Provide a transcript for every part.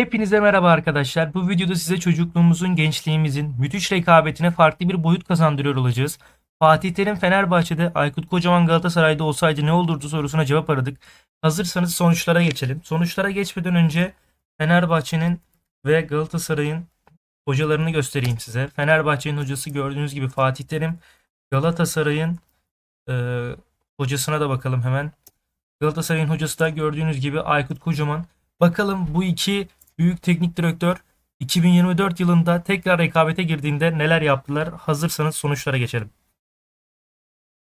Hepinize merhaba arkadaşlar. Bu videoda size çocukluğumuzun, gençliğimizin müthiş rekabetine farklı bir boyut kazandırıyor olacağız. Fatih Terim Fenerbahçe'de, Aykut Kocaman Galatasaray'da olsaydı ne olurdu sorusuna cevap aradık. Hazırsanız sonuçlara geçelim. Sonuçlara geçmeden önce Fenerbahçe'nin ve Galatasaray'ın hocalarını göstereyim size. Fenerbahçe'nin hocası gördüğünüz gibi Fatih Terim. Galatasaray'ın e, hocasına da bakalım hemen. Galatasaray'ın hocası da gördüğünüz gibi Aykut Kocaman. Bakalım bu iki büyük teknik direktör 2024 yılında tekrar rekabete girdiğinde neler yaptılar? Hazırsanız sonuçlara geçelim.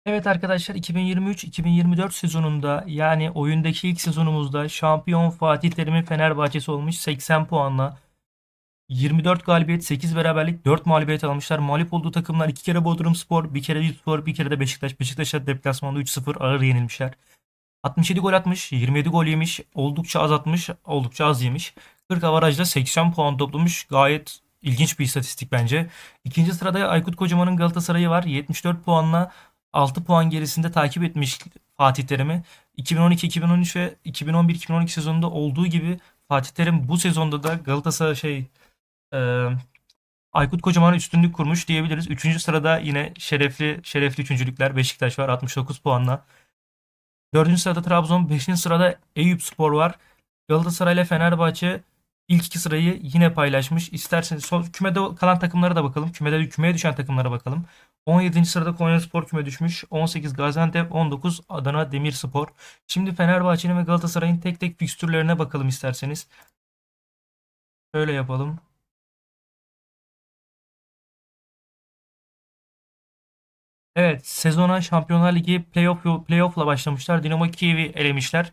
Evet arkadaşlar 2023-2024 sezonunda yani oyundaki ilk sezonumuzda şampiyon Fatih Terim'in Fenerbahçesi olmuş 80 puanla 24 galibiyet, 8 beraberlik, 4 mağlubiyet almışlar. Mağlup olduğu takımlar 2 kere Bodrumspor, bir kere Eyüpspor, bir kere de Beşiktaş. Beşiktaş'a deplasmanda 3-0 ağır yenilmişler. 67 gol atmış, 27 gol yemiş, oldukça az atmış, oldukça az yemiş. 40 avarajla 80 puan toplamış. Gayet ilginç bir istatistik bence. İkinci sırada Aykut Kocaman'ın Galatasaray'ı var. 74 puanla 6 puan gerisinde takip etmiş Fatih Terim'i. 2012-2013 ve 2011-2012 sezonunda olduğu gibi Fatih Terim bu sezonda da Galatasaray şey e, Aykut Kocaman'a üstünlük kurmuş diyebiliriz. Üçüncü sırada yine şerefli şerefli üçüncülükler Beşiktaş var 69 puanla. Dördüncü sırada Trabzon, beşinci sırada Eyüpspor var. Galatasaray ile Fenerbahçe ilk iki sırayı yine paylaşmış. İsterseniz son kümede kalan takımlara da bakalım. Kümede kümeye düşen takımlara bakalım. 17. sırada Konyaspor küme düşmüş. 18 Gaziantep, 19 Adana Demirspor. Şimdi Fenerbahçe'nin ve Galatasaray'ın tek tek fikstürlerine bakalım isterseniz. Şöyle yapalım. Evet, sezona Şampiyonlar Ligi playoff playoff'la başlamışlar. Dinamo Kiev'i elemişler.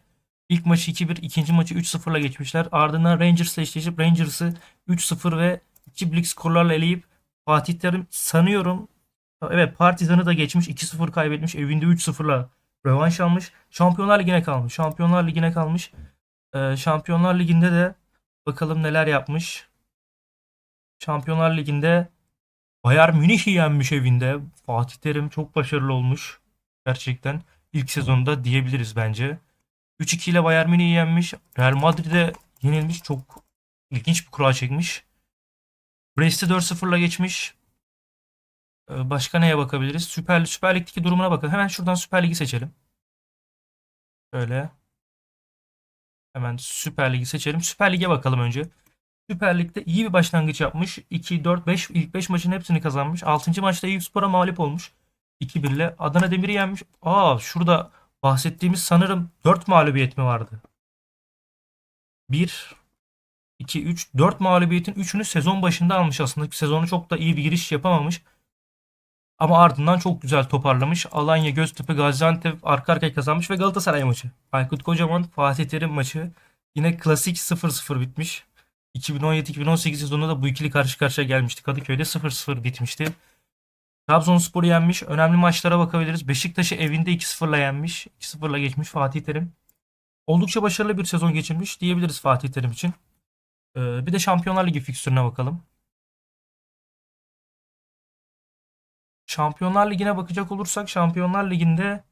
İlk maçı 2-1, ikinci maçı 3-0'la geçmişler. Ardından Rangers'la eşleşip Rangers'ı 3-0 ve 2-1'lik skorlarla eleyip Fatih Terim sanıyorum evet Partizan'ı da geçmiş. 2-0 kaybetmiş. Evinde 3-0'la rövanş almış. Şampiyonlar Ligi'ne kalmış. Şampiyonlar Ligi'ne kalmış. Ee, Şampiyonlar Ligi'nde de bakalım neler yapmış. Şampiyonlar Ligi'nde Bayern Münih'i yenmiş evinde. Fatih Terim çok başarılı olmuş. Gerçekten ilk sezonda diyebiliriz bence. 3-2 ile Bayern Münih'i yenmiş. Real Madrid'e yenilmiş. Çok ilginç bir kura çekmiş. Brest'i 4-0'la geçmiş. Ee, Başka neye bakabiliriz? Süper, Süper Lig'deki durumuna bakalım. Hemen şuradan Süper Lig'i seçelim. Şöyle. Hemen Süper Lig'i seçelim. Süper Lig'e bakalım önce. Süper Lig'de iyi bir başlangıç yapmış. 2, 4, 5 ilk 5 maçın hepsini kazanmış. 6. maçta Eyüpspor'a mağlup olmuş. 2-1 ile Adana Demir'i yenmiş. Aa şurada bahsettiğimiz sanırım 4 mağlubiyet mi vardı? 1 2 3 4 mağlubiyetin 3'ünü sezon başında almış aslında. Sezonu çok da iyi bir giriş yapamamış. Ama ardından çok güzel toparlamış. Alanya, Göztepe, Gaziantep arka arkaya kazanmış ve Galatasaray maçı. Aykut Kocaman, Fatih Terim maçı. Yine klasik 0-0 bitmiş. 2017-2018 sezonunda da bu ikili karşı karşıya gelmişti. Kadıköy'de 0-0 bitmişti. Trabzonspor'u yenmiş. Önemli maçlara bakabiliriz. Beşiktaş'ı evinde 2-0'la yenmiş. 2-0'la geçmiş Fatih Terim. Oldukça başarılı bir sezon geçirmiş diyebiliriz Fatih Terim için. Ee, bir de Şampiyonlar Ligi fikstürüne bakalım. Şampiyonlar Ligi'ne bakacak olursak Şampiyonlar Ligi'nde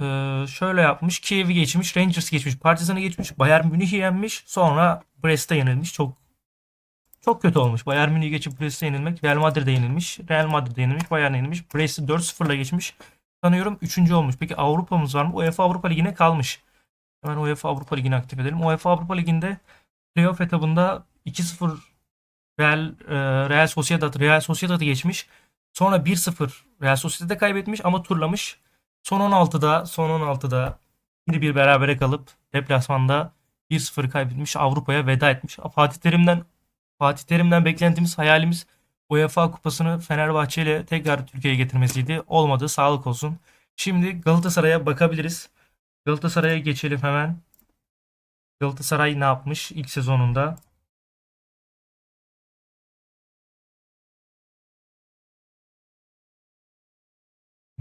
ee, şöyle yapmış. Kiev'i geçmiş, Rangers geçmiş, Partizan'ı geçmiş, Bayern Münih'i yenmiş, sonra Brest'e yenilmiş. Çok çok kötü olmuş. Bayern Münih'i geçip Brest'e yenilmek, Real Madrid'e yenilmiş, Real Madrid'e yenilmiş, Bayern'e yenilmiş. Brest'i 4-0'la geçmiş. Sanıyorum 3. olmuş. Peki Avrupa'mız var mı? UEFA Avrupa Ligi'ne kalmış. Hemen UEFA Avrupa Ligi'ni aktif edelim. UEFA Avrupa Ligi'nde playoff etabında 2-0 Real, e, Real Sociedad, Real Sociedad'ı geçmiş. Sonra 1-0 Real Sociedad'ı kaybetmiş ama turlamış. Son 16'da son 16'da yine bir berabere kalıp deplasmanda 1-0 kaybetmiş Avrupa'ya veda etmiş. Fatih Terim'den Fatih Terim'den beklentimiz hayalimiz UEFA Kupası'nı Fenerbahçe ile tekrar Türkiye'ye getirmesiydi. Olmadı sağlık olsun. Şimdi Galatasaray'a bakabiliriz. Galatasaray'a geçelim hemen. Galatasaray ne yapmış ilk sezonunda?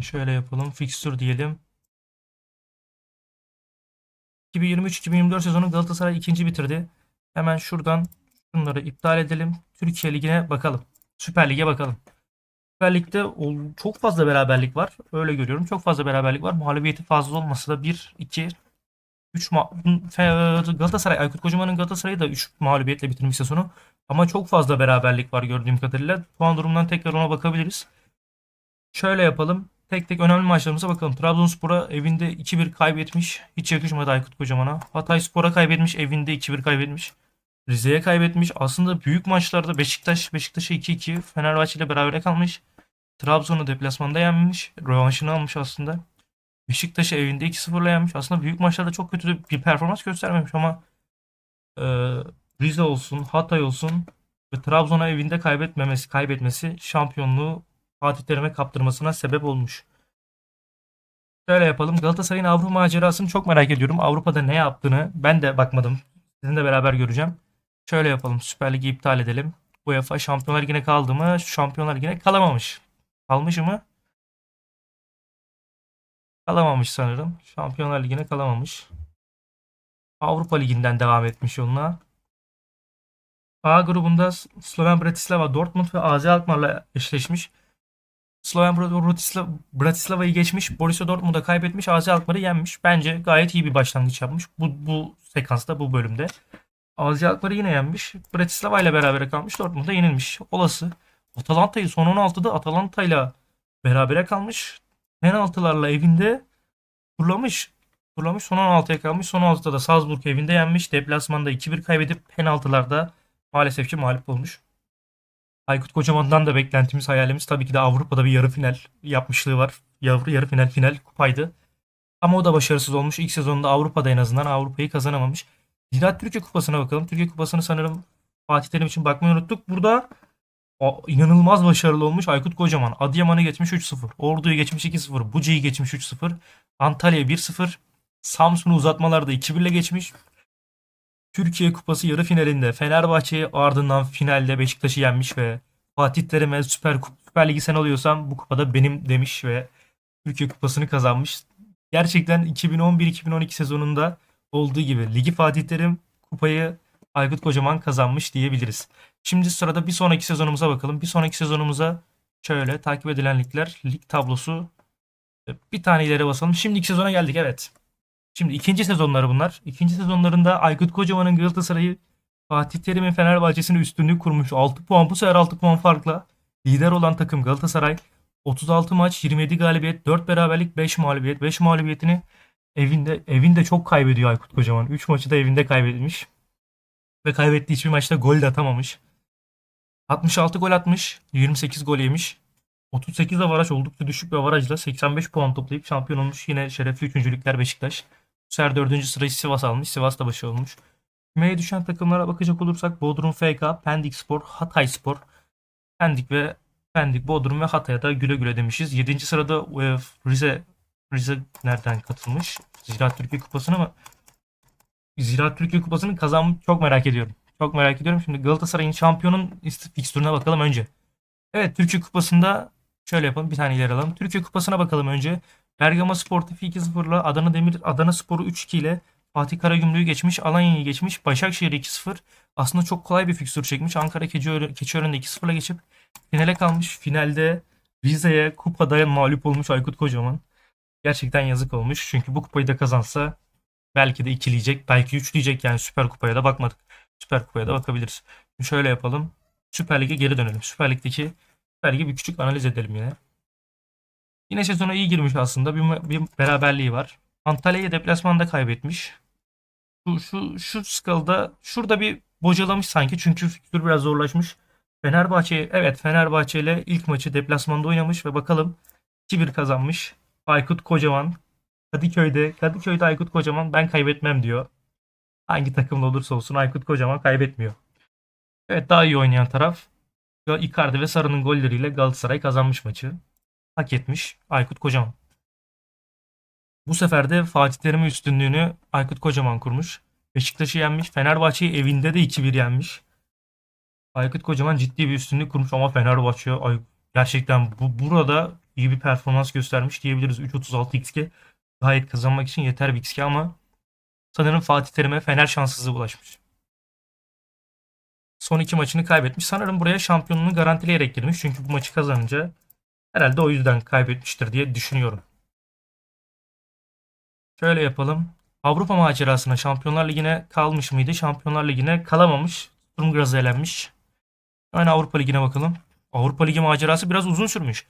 Şöyle yapalım. Fixture diyelim. 2023-2024 sezonu Galatasaray ikinci bitirdi. Hemen şuradan şunları iptal edelim. Türkiye Ligi'ne bakalım. Süper Lig'e bakalım. Süper Lig'de çok fazla beraberlik var. Öyle görüyorum. Çok fazla beraberlik var. Mağlubiyeti fazla olmasa da 1, 2, 3 Galatasaray Aykut Kocaman'ın Galatasaray'ı da 3 mağlubiyetle bitirmiş sezonu. Ama çok fazla beraberlik var gördüğüm kadarıyla. Puan durumundan tekrar ona bakabiliriz. Şöyle yapalım. Tek tek önemli maçlarımıza bakalım. Trabzonspor'a evinde 2-1 kaybetmiş. Hiç yakışmadı Aykut Kocaman'a. Hatayspor'a kaybetmiş. Evinde 2-1 kaybetmiş. Rize'ye kaybetmiş. Aslında büyük maçlarda Beşiktaş, Beşiktaş'a 2-2, Fenerbahçe ile berabere kalmış. Trabzon'u deplasmanda yenmiş. Rövanşını almış aslında. Beşiktaş'ı evinde 2-0'la yenmiş. Aslında büyük maçlarda çok kötü bir performans göstermemiş ama e, Rize olsun, Hatay olsun ve Trabzon'a evinde kaybetmemesi, kaybetmesi şampiyonluğu Fatih Terim'e kaptırmasına sebep olmuş. Şöyle yapalım. Galatasaray'ın Avrupa macerasını çok merak ediyorum. Avrupa'da ne yaptığını ben de bakmadım. Sizinle beraber göreceğim. Şöyle yapalım. Süper Lig'i iptal edelim. UEFA Şampiyonlar Ligi'ne kaldı mı? Şampiyonlar Ligi'ne kalamamış. Kalmış mı? Kalamamış sanırım. Şampiyonlar Ligi'ne kalamamış. Avrupa Ligi'nden devam etmiş yoluna. A grubunda Sloven Bratislava, Dortmund ve AZ Alkmaar'la eşleşmiş. Sloven Bratislava, Bratislava'yı geçmiş. Borussia Dortmund'a kaybetmiş. AZ Alkmaar'ı yenmiş. Bence gayet iyi bir başlangıç yapmış. Bu, bu sekansta, bu bölümde. AZ Alkmaar'ı yine yenmiş. Bratislava ile beraber kalmış. Dortmund'a yenilmiş. Olası. Atalanta'yı son 16'da Atalanta ile berabere kalmış. Penaltılarla evinde turlamış. Turlamış son 16'ya kalmış. Son 16'da da Salzburg evinde yenmiş. Deplasmanda 2-1 kaybedip penaltılarda maalesef ki mağlup olmuş. Aykut Kocaman'dan da beklentimiz, hayalimiz tabii ki de Avrupa'da bir yarı final yapmışlığı var. Yarı, yarı final final kupaydı. Ama o da başarısız olmuş. İlk sezonunda Avrupa'da en azından Avrupa'yı kazanamamış. Ziraat Türkiye Kupası'na bakalım. Türkiye Kupası'nı sanırım Fatih Terim için bakmayı unuttuk. Burada o, inanılmaz başarılı olmuş Aykut Kocaman. Adıyaman'ı geçmiş 3-0. Ordu'yu geçmiş 2-0. Buca'yı geçmiş 3-0. Antalya'ya 1-0. Samsun'u uzatmalarda 2-1 ile geçmiş. Türkiye Kupası yarı finalinde Fenerbahçe'yi ardından finalde Beşiktaş'ı yenmiş ve Fatih Terim'e Süper, Süper Ligi sen alıyorsan bu kupada benim demiş ve Türkiye Kupası'nı kazanmış. Gerçekten 2011-2012 sezonunda olduğu gibi Ligi Fatih Terim kupayı Aykut Kocaman kazanmış diyebiliriz. Şimdi sırada bir sonraki sezonumuza bakalım. Bir sonraki sezonumuza şöyle takip edilen ligler, lig tablosu bir tane ileri basalım. Şimdiki sezona geldik evet. Şimdi ikinci sezonları bunlar. İkinci sezonlarında Aykut Kocaman'ın Galatasaray'ı Fatih Terim'in Fenerbahçe'sine üstünlük kurmuş. 6 puan bu sefer 6 puan farkla. Lider olan takım Galatasaray. 36 maç, 27 galibiyet, 4 beraberlik, 5 mağlubiyet. 5 mağlubiyetini evinde evinde çok kaybediyor Aykut Kocaman. 3 maçı da evinde kaybetmiş. Ve kaybettiği hiçbir maçta gol de atamamış. 66 gol atmış, 28 gol yemiş. 38 avaraj oldukça düşük bir avarajla 85 puan toplayıp şampiyon olmuş. Yine şerefli üçüncülükler Beşiktaş. Bu sefer dördüncü sırayı Sivas almış. Sivas da başı olmuş. Kümeye düşen takımlara bakacak olursak Bodrum FK, Pendik Spor, Hatay Spor, Pendik ve Pendik, Bodrum ve Hatay'a da güle güle demişiz. 7. sırada Rize Rize nereden katılmış? Ziraat Türkiye Kupası'na mı? Ziraat Türkiye Kupası'nı kazanmış çok merak ediyorum. Çok merak ediyorum. Şimdi Galatasaray'ın şampiyonun fikstürüne bakalım önce. Evet Türkiye Kupası'nda şöyle yapalım. Bir tane ileri alalım. Türkiye Kupası'na bakalım önce. Bergama Sportif'i 2-0 ile Adana Demir Adana Spor'u 3-2 ile Fatih Karagümrük'ü geçmiş. Alanya'yı geçmiş. Başakşehir'i 2-0. Aslında çok kolay bir fikstür çekmiş. Ankara Keçiören, Keçiören'de 2-0'la geçip finale kalmış. Finalde Rize'ye kupada mağlup olmuş Aykut Kocaman. Gerçekten yazık olmuş. Çünkü bu kupayı da kazansa belki de ikileyecek. Belki üçleyecek yani Süper Kupa'ya da bakmadık. Süper Kupa'ya da bakabiliriz. Şimdi şöyle yapalım. Süper Lig'e geri dönelim. Süper Lig'deki Süper Lig'i bir küçük analiz edelim yine. Yine sezona iyi girmiş aslında. Bir, bir beraberliği var. Antalya'yı deplasmanda kaybetmiş. Şu, şu, şu skalada şurada bir bocalamış sanki. Çünkü fikstür biraz zorlaşmış. Fenerbahçe evet Fenerbahçe ile ilk maçı deplasmanda oynamış ve bakalım 2-1 kazanmış. Aykut Kocaman Kadıköy'de Kadıköy'de Aykut Kocaman ben kaybetmem diyor. Hangi takımda olursa olsun Aykut Kocaman kaybetmiyor. Evet daha iyi oynayan taraf Icardi ve Sarı'nın golleriyle Galatasaray kazanmış maçı. Hak etmiş Aykut Kocaman. Bu sefer de Fatih Terim'in üstünlüğünü Aykut Kocaman kurmuş. Beşiktaş'ı yenmiş. Fenerbahçe'yi evinde de 2-1 yenmiş. Aykut Kocaman ciddi bir üstünlük kurmuş ama Fenerbahçe ay, gerçekten bu burada iyi bir performans göstermiş diyebiliriz. 3.36 XG gayet kazanmak için yeter bir XG ama sanırım Fatih Terim'e Fener şanssızlığı bulaşmış. Son iki maçını kaybetmiş. Sanırım buraya şampiyonluğunu garantileyerek girmiş. Çünkü bu maçı kazanınca herhalde o yüzden kaybetmiştir diye düşünüyorum. Şöyle yapalım. Avrupa macerasına Şampiyonlar Ligi'ne kalmış mıydı? Şampiyonlar Ligi'ne kalamamış. Sturm Graz'a elenmiş. Hemen Avrupa Ligi'ne bakalım. Avrupa Ligi macerası biraz uzun sürmüş.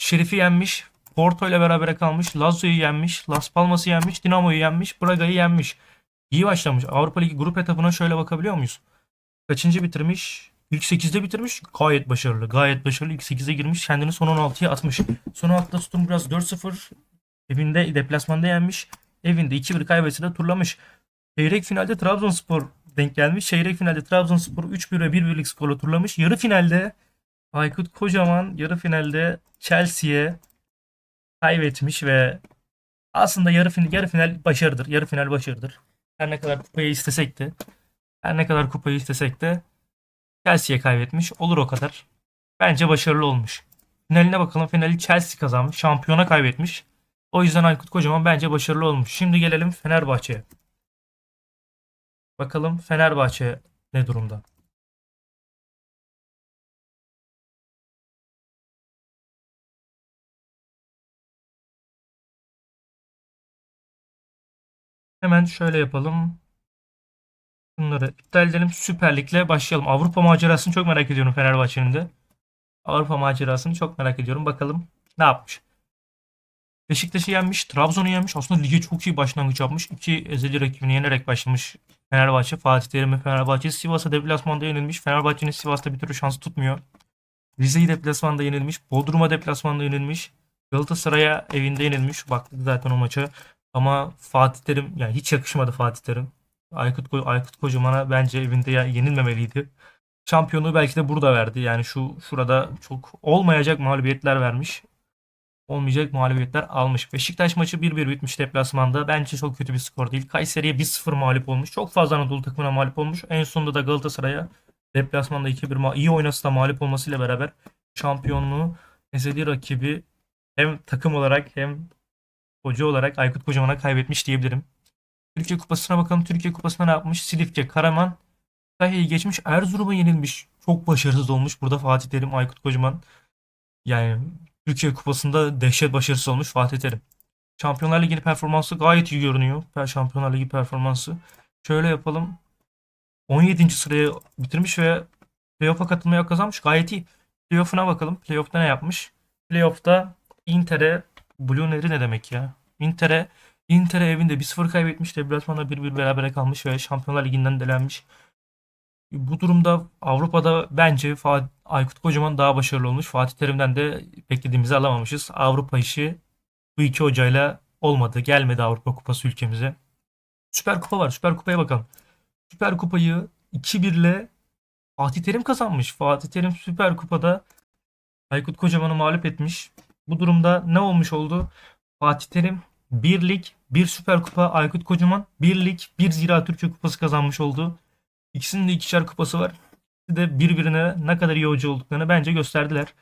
Şerif'i yenmiş. Porto ile berabere kalmış. Lazio'yu yenmiş. Las Palmas'ı yenmiş. Dinamo'yu yenmiş. Braga'yı yenmiş. İyi başlamış. Avrupa Ligi grup etapına şöyle bakabiliyor muyuz? Kaçıncı bitirmiş? İlk 8'de bitirmiş. Gayet başarılı. Gayet başarılı. İlk 8'e girmiş. Kendini son 16'ya atmış. Son 16'da Sturm Graz 4-0. Evinde deplasmanda yenmiş. Evinde 2-1 kaybetse turlamış. Çeyrek finalde Trabzonspor denk gelmiş. Çeyrek finalde Trabzonspor 3-1 ve 1-1'lik skorla turlamış. Yarı finalde Aykut Kocaman yarı finalde Chelsea'ye kaybetmiş ve aslında yarı final, yarı final başarıdır. Yarı final başarıdır. Her ne kadar kupayı istesek de her ne kadar kupayı istesek de Chelsea'ye kaybetmiş. Olur o kadar. Bence başarılı olmuş. Finaline bakalım. Finali Chelsea kazanmış. Şampiyona kaybetmiş. O yüzden Aykut Kocaman bence başarılı olmuş. Şimdi gelelim Fenerbahçe'ye. Bakalım Fenerbahçe ne durumda? Hemen şöyle yapalım. Bunları iptal edelim. Süper Lig'le başlayalım. Avrupa macerasını çok merak ediyorum Fenerbahçe'nin de. Avrupa macerasını çok merak ediyorum. Bakalım ne yapmış. Beşiktaş'ı yenmiş. Trabzon'u yenmiş. Aslında lige çok iyi başlangıç yapmış. İki ezeli rakibini yenerek başlamış Fenerbahçe. Fatih Terim'in Fenerbahçe. Sivas'a deplasmanda yenilmiş. Fenerbahçe'nin Sivas'ta bir türlü şansı tutmuyor. Rize'yi deplasmanda yenilmiş. Bodrum'a deplasmanda yenilmiş. Galatasaray'a evinde yenilmiş. Baktık zaten o maça. Ama Fatih Terim yani hiç yakışmadı Fatih Terim. Aykut, Aykut Kocaman'a bence evinde yenilmemeliydi. Şampiyonluğu belki de burada verdi. Yani şu şurada çok olmayacak mağlubiyetler vermiş. Olmayacak mağlubiyetler almış. Beşiktaş maçı 1-1 bitmiş deplasmanda. Bence çok kötü bir skor değil. Kayseri'ye 1-0 mağlup olmuş. Çok fazla Anadolu takımına mağlup olmuş. En sonunda da Galatasaray'a deplasmanda 2-1 ma- iyi oynasa da mağlup olmasıyla beraber şampiyonluğu ezeli rakibi hem takım olarak hem hoca olarak Aykut Kocaman'a kaybetmiş diyebilirim. Türkiye Kupası'na bakalım. Türkiye Kupası'nda ne yapmış? Silifke, Karaman, Kütahya'yı geçmiş. Erzurum'a yenilmiş. Çok başarısız olmuş. Burada Fatih Terim, Aykut Kocaman. Yani Türkiye Kupası'nda dehşet başarısız olmuş Fatih Terim. Şampiyonlar Ligi performansı gayet iyi görünüyor. Şampiyonlar Ligi performansı. Şöyle yapalım. 17. sıraya bitirmiş ve playoff'a katılmaya kazanmış. Gayet iyi. Playoff'una bakalım. Playoff'ta ne yapmış? Playoff'ta Inter'e Blue Neri ne demek ya? Inter'e Inter'e evinde 1-0 kaybetmiş. Deplasmanda 1-1 berabere kalmış ve Şampiyonlar Ligi'nden delenmiş. Bu durumda Avrupa'da bence Fa- Aykut Kocaman daha başarılı olmuş. Fatih Terim'den de beklediğimizi alamamışız. Avrupa işi bu iki hocayla olmadı. Gelmedi Avrupa Kupası ülkemize. Süper Kupa var. Süper Kupa'ya bakalım. Süper Kupayı 2-1 ile Fatih Terim kazanmış. Fatih Terim Süper Kupa'da Aykut Kocaman'ı mağlup etmiş. Bu durumda ne olmuş oldu? Fatih Terim 1 lig, 1 Süper Kupa, Aykut Kocaman 1 lig, 1 Zira Türkiye Kupası kazanmış oldu. İkisinin de ikişer kupası var. İkisi de birbirine ne kadar iyi hoca olduklarını bence gösterdiler.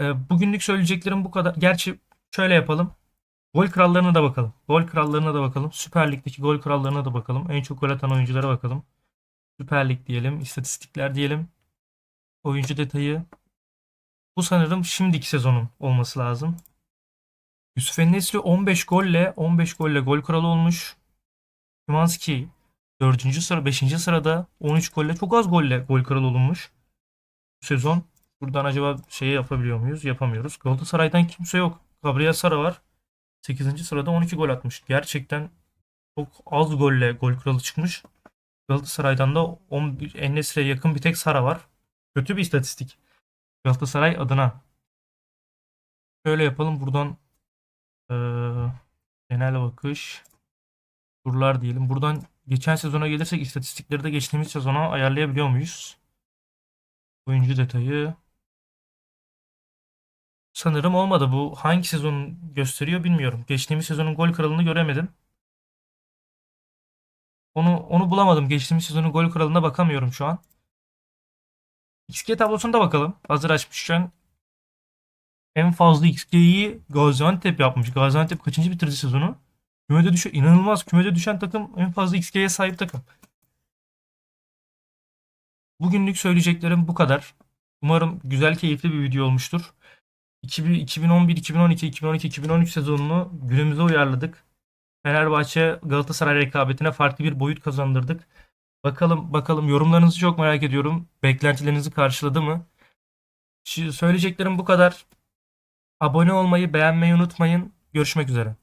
Ee, bugünlük söyleyeceklerim bu kadar. Gerçi şöyle yapalım. Gol krallarına da bakalım. Gol krallarına da bakalım. Süper Lig'deki gol krallarına da bakalım. En çok gol atan oyunculara bakalım. Süper Lig diyelim. istatistikler diyelim. Oyuncu detayı. Bu sanırım şimdiki sezonun olması lazım. Yusuf Ennesri 15 golle 15 golle gol kralı olmuş. Szymanski 4. sıra 5. sırada 13 golle çok az golle gol kralı olunmuş. Bu sezon buradan acaba şeyi yapabiliyor muyuz? Yapamıyoruz. Galatasaray'dan kimse yok. Gabriel Sara var. 8. sırada 12 gol atmış. Gerçekten çok az golle gol kralı çıkmış. Galatasaray'dan da 11 Ennesri'ye yakın bir tek Sara var. Kötü bir istatistik. Galatasaray adına. Şöyle yapalım buradan eee, genel bakış turlar diyelim. Buradan geçen sezona gelirsek istatistikleri de geçtiğimiz sezona ayarlayabiliyor muyuz? Oyuncu detayı. Sanırım olmadı. Bu hangi sezon gösteriyor bilmiyorum. Geçtiğimiz sezonun gol kralını göremedim. Onu onu bulamadım. Geçtiğimiz sezonun gol kralına bakamıyorum şu an. XG tablosuna bakalım. Hazır açmışken en fazla XG'yi Gaziantep yapmış. Gaziantep kaçıncı bitirdi sezonu? Kümede düşen inanılmaz kümede düşen takım en fazla XG'ye sahip takım. Bugünlük söyleyeceklerim bu kadar. Umarım güzel keyifli bir video olmuştur. 2000 2011, 2012, 2012, 2013 sezonunu günümüze uyarladık. Fenerbahçe Galatasaray rekabetine farklı bir boyut kazandırdık. Bakalım bakalım yorumlarınızı çok merak ediyorum. Beklentilerinizi karşıladı mı? Şi- Söyleyeceklerim bu kadar. Abone olmayı, beğenmeyi unutmayın. Görüşmek üzere.